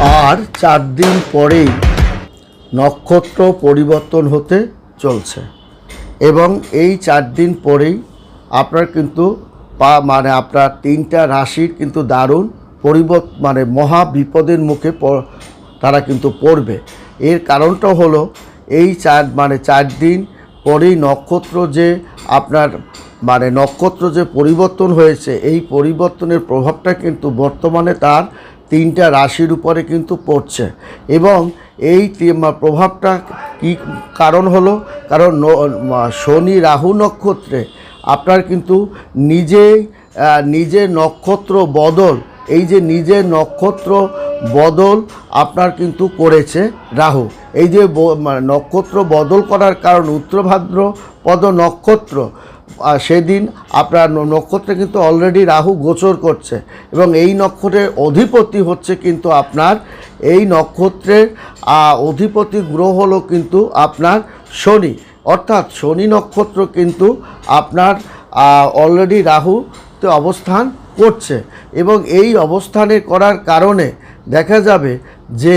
আর চার দিন পরেই নক্ষত্র পরিবর্তন হতে চলছে। এবং এই চার দিন পরেই আপনার কিন্তু পা মানে আপনার তিনটা রাশির কিন্তু দারুণ পরিবর্তন মানে মহা বিপদের মুখে তারা কিন্তু পড়বে। এর কারণটা হলো এই চার মানে চার দিন পরেই নক্ষত্র যে আপনার মানে নক্ষত্র যে পরিবর্তন হয়েছে, এই পরিবর্তনের প্রভাবটা কিন্তু বর্তমানে তার তিনটা রাশির উপরে কিন্তু পড়ছে। এবং এই প্রভাবটা কি কারণ হলো? কারণ শনি রাহু নক্ষত্রে আপনার কিন্তু নিজেই নিজের নক্ষত্র বদল, এই যে নিজের নক্ষত্র বদল আপনার কিন্তু করেছে রাহু। এই যে নক্ষত্র বদল করার কারণ উত্তরভাদ্র পদ নক্ষত্র সেদিন আপনার নক্ষত্রে কিন্তু অলরেডি রাহু গোচর করছে এবং এই নক্ষত্রের অধিপতি হচ্ছে কিন্তু আপনার, এই নক্ষত্রের অধিপতি গ্রহ হলো কিন্তু আপনার শনি। অর্থাৎ শনি নক্ষত্র কিন্তু আপনার অলরেডি রাহুতে অবস্থান করছে এবং এই অবস্থানে করার কারণে দেখা যাবে যে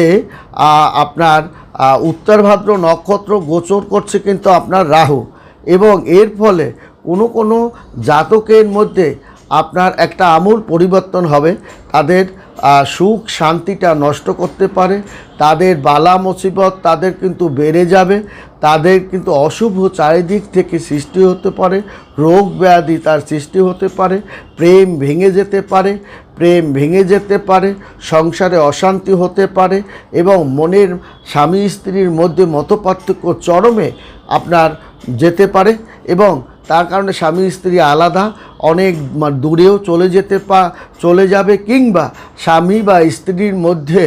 আপনার উত্তর ভাদ্র নক্ষত্র গোচর করছে কিন্তু আপনার রাহু এবং এর ফলে কোনো কোনো জাতকের মধ্যে আপনার একটা আমূল পরিবর্তন হবে। তাদের সুখ শান্তিটা নষ্ট করতে পারে, তাদের বালা মুসিবত তাদের কিন্তু বেড়ে যাবে, তাদের কিন্তু অশুভ চারিদিক থেকে সৃষ্টি হতে পারে, রোগ ব্যাধি তার সৃষ্টি হতে পারে, প্রেম ভেঙে যেতে পারে, প্রেম ভেঙে যেতে পারে, সংসারে অশান্তি হতে পারে এবং মনের স্বামী স্ত্রীর মধ্যে মতপার্থক্য চরমে আপনার যেতে পারে এবং তার কারণে স্বামী স্ত্রী আলাদা, অনেক দূরেও চলে যেতে পা, চলে যাবে কিংবা স্বামী বা স্ত্রীর মধ্যে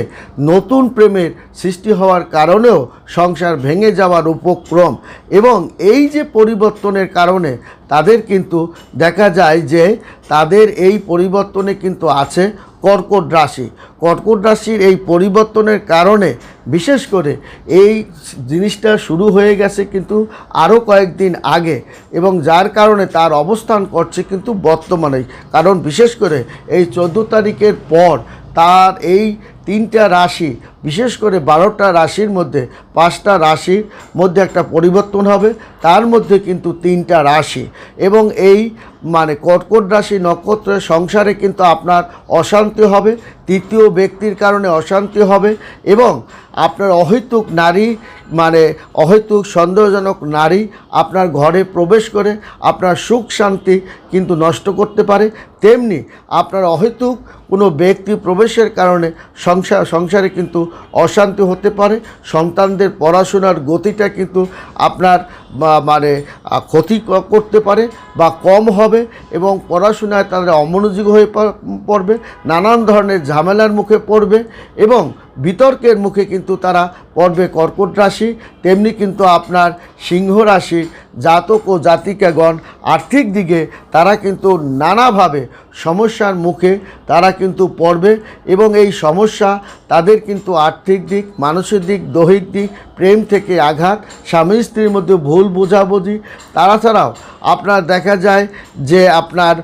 নতুন প্রেমের সৃষ্টি হওয়ার কারণেও সংসার ভেঙে যাওয়ার উপক্রম। এবং এই যে পরিবর্তনের কারণে তাদের কিন্তু দেখা যায় যে তাদের এই পরিবর্তনে কিন্তু আছে কর্কট রাশি। কর্কট রাশির এই পরিবর্তনের কারণে বিশেষ করে এই জিনিসটা শুরু হয়ে গেছে কিন্তু আরও কয়েকদিন আগে এবং যার কারণে তার অবস্থান করছে কিন্তু বর্তমানেই। কারণ বিশেষ করে এই চোদ্দ তারিখের পর তার এই তিনটা রাশি, বিশেষ করে বারোটা রাশির মধ্যে পাঁচটা রাশির মধ্যে একটা পরিবর্তন হবে, তার মধ্যে কিন্তু তিনটা রাশি। এবং এই মানে কর্কট রাশি নক্ষত্রের সংসারে কিন্তু আপনার অশান্তি হবে, তৃতীয় ব্যক্তির কারণে অশান্তি হবে এবং আপনার অহৈতুক নারী মানে অহৈতুক সন্দেহজনক নারী আপনার ঘরে প্রবেশ করে আপনার সুখ শান্তি কিন্তু নষ্ট করতে পারে। তেমনি আপনার অহেতুক কোনো ব্যক্তি প্রবেশের কারণে সংসার সংসারে কিন্তু অশান্তি হতে পারে, সন্তানদের পড়াশোনার গতিটা কিন্তু আপনার মানে ক্ষতি করতে পারে বা কম হবে এবং পড়াশোনায় তাদের অমনোযোগ হয়ে পড়বে, নানান ধরনের ঝামেলার মুখে পড়বে এবং বিতর্কের মুখে কিন্তু তারা পড়বে কর্কট রাশি, তেমনি কিন্তু আপনার সিংহ রাশি জাতক ও জাতিকাগণ আর্থিক দিকে তারা কিন্তু নানাভাবে সমস্যার মুখে, তারা কিন্তু পড়বে এবং এই সমস্যা তাদের কিন্তু আর্থিক দিক মানসিক দিক, দৈহিক দিক, প্রেম থেকে আঘাত, স্বামী স্ত্রীর মধ্যে ভুল বোঝাবুঝি, তারা ছাড়াও আপনার দেখা যায় যে আপনার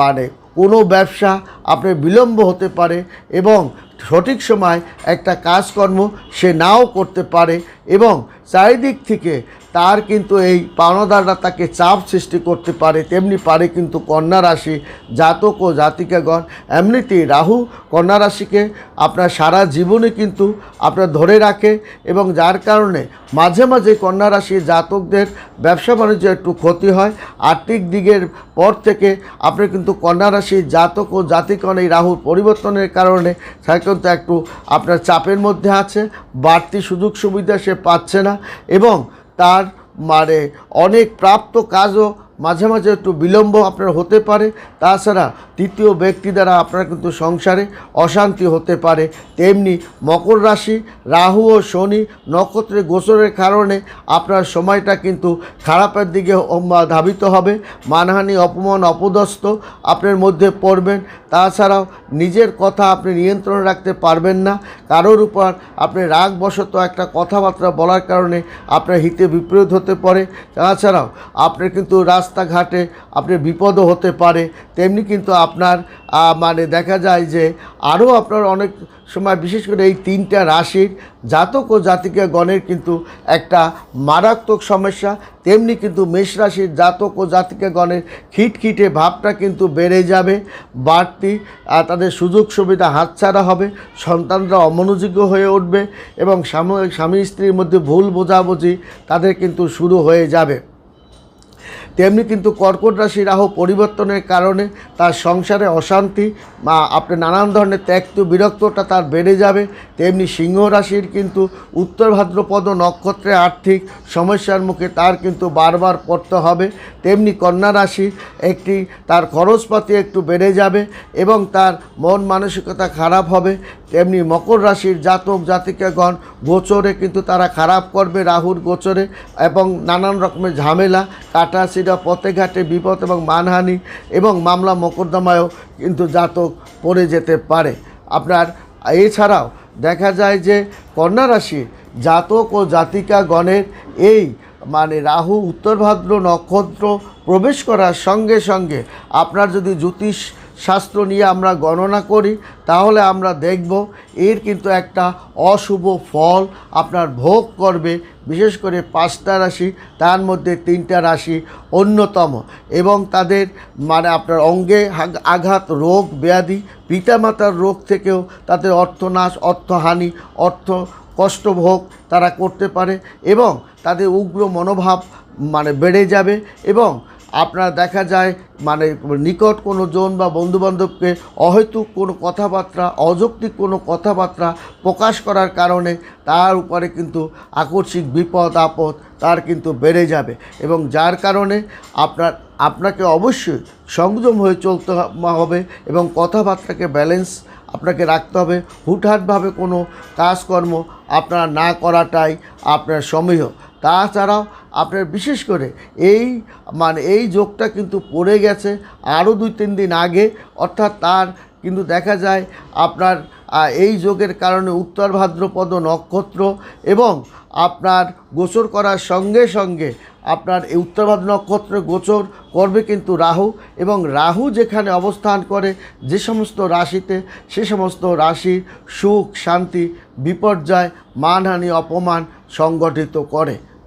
মানে কোনো ব্যবসা আপনার বিলম্ব হতে পারে এবং সঠিক সময় একটা কাজকর্ম সে নাও করতে পারে এবং চারিদিক থেকে তার কিন্তু এই পাওনাদাররা তাকে চাপ সৃষ্টি করতে পারে, তেমনি পারে কিন্তু কন্যা রাশি জাতক ও জাতিকাগণ। এমনিতেই রাহু কন্যা রাশিকে আপনার সারা জীবনে কিন্তু আপনার ধরে রাখে এবং যার কারণে মাঝে মাঝে কন্যা রাশি জাতকদের ব্যবসা বাণিজ্য একটু ক্ষতি হয়। আর্থিক দিকের পর থেকে আপনি কিন্তু কন্যা রাশি জাতক ও জাতিকণ এই রাহুর পরিবর্তনের কারণে সে কিন্তু একটু আপনার চাপের মধ্যে আছে, বাড়তি সুযোগ সুবিধা সে পাচ্ছে না এবং তার মানে অনেক প্রাপ্ত কাজও মাঝে মাঝে একটু বিলম্ব আপনার হতে পারে। তাছাড়া তৃতীয় ব্যক্তি দ্বারা আপনার কিন্তু সংসারে অশান্তি হতে পারে। তেমনি মকর রাশি, রাহু ও শনি নক্ষত্রের গোচরের কারণে আপনার সময়টা কিন্তু খারাপের দিকে ধাবিত হবে। মানহানি, অপমান, অপদস্থ আপনার মধ্যে পড়বেন। তাছাড়াও নিজের কথা আপনি নিয়ন্ত্রণ রাখতে পারবেন না। কারোর উপর আপনি রাগবশত একটা কথাবার্তা বলার কারণে আপনার হিতে বিপরীত হতে পারে। তাছাড়াও আপনার কিন্তু রাস্তা রাস্তাঘাটে আপনি বিপদও হতে পারে। তেমনি কিন্তু আপনার মানে দেখা যায় যে আরও আপনার অনেক সময় বিশেষ করে এই তিনটা রাশির জাতক ও জাতিকা গণের কিন্তু একটা মারাত্মক সমস্যা। তেমনি কিন্তু মেষ রাশির জাতক ও জাতিকা গণের খিটখিটে ভাবটা কিন্তু বেড়ে যাবে। বাড়তি তাদের সুযোগ সুবিধা হাতছাড়া হবে। সন্তানরা অমনোযোগ্য হয়ে উঠবে এবং স্বামী স্ত্রীর মধ্যে ভুল বোঝাবুঝি তাদের কিন্তু শুরু হয়ে যাবে। তেমনি কিন্তু কর্কট রাশি রাহু পরিবর্তনের কারণে তার সংসারে অশান্তি বা আপনি নানান ধরনের ত্যাক্ত বিরক্তটা তার বেড়ে যাবে। তেমনি সিংহ রাশির কিন্তু উত্তর ভাদ্রপদ নক্ষত্রে আর্থিক সমস্যার মুখে তার কিন্তু বারবার পড়তে হবে। তেমনি কন্যা রাশি একটি তার খরচপাতি একটু বেড়ে যাবে এবং তার মন মানসিকতা খারাপ হবে। তেমনি মকর রাশির জাতক জাতিকাগণ গোচরে কিন্তু তারা খারাপ করবে রাহুর গোচরে এবং নানান রকমের ঝামেলা, কাটাছিড়া, পথে ঘাটে বিপদ এবং মানহানি এবং মামলা মোকদ্দমায়ও কিন্তু জাতক পড়ে যেতে পারে। আপনার, এছাড়াও দেখা যায় যে কন্যা রাশি জাতক ও জাতিকাগণের এই মানে রাহু, উত্তর ভাদ্র নক্ষত্র প্রবেশ করার সঙ্গে সঙ্গে আপনার যদি জ্যোতিষ শাস্ত্র নিয়ে আমরা গণনা করি, তাহলে আমরা দেখব এর কিন্তু একটা অশুভ ফল আপনার ভোগ করবে, বিশেষ করে পাঁচটা রাশি, তার মধ্যে তিনটা রাশি অন্যতম। এবং তাদের মানে আপনার অঙ্গে আঘাত, রোগ, ব্যাধি, পিতামাতার রোগ থেকেও তাদের অর্থনাশ, অর্থহানি, অর্থ কষ্টভোগ তারা করতে পারে এবং তাদের উগ্র মনোভাব মানে বেড়ে যাবে এবং আপনার দেখা যায় মানে নিকট কোনো জন বা বন্ধুবান্ধবকে অহেতুক কোনো কথাবার্তা, অযৌক্তিক কোনো কথাবার্তা প্রকাশ করার কারণে তার উপরে কিন্তু আকস্মিক বিপদ, আপদ তার কিন্তু বেড়ে যাবে এবং যার কারণে আপনার, আপনাকে অবশ্যই সংযম হয়ে চলতে হবে এবং কথাবার্তাকে ব্যালেন্স আপনাকে রাখতে হবে। হুটহাটভাবে কোনো কাজকর্ম আপনার না করাটাই আপনার সমীহ। তাছাড়াও আপনার বিশেষ করে এই মানে এই যোগটা কিন্তু পড়ে গেছে আরও দুই তিন দিন আগে, অর্থাৎ তার কিন্তু দেখা যায় আপনার এই যোগের কারণে উত্তর ভাদ্রপদ নক্ষত্র এবং আপনার গোচর করার সঙ্গে সঙ্গে আপনার এই উত্তর ভাদ্র নক্ষত্র গোচর করবে কিন্তু রাহু এবং রাহু যেখানে অবস্থান করে যে সমস্ত রাশিতে, সে সমস্ত রাশির সুখ, শান্তি, বিপর্যয়, মানহানি, অপমান সংগঠিত করে।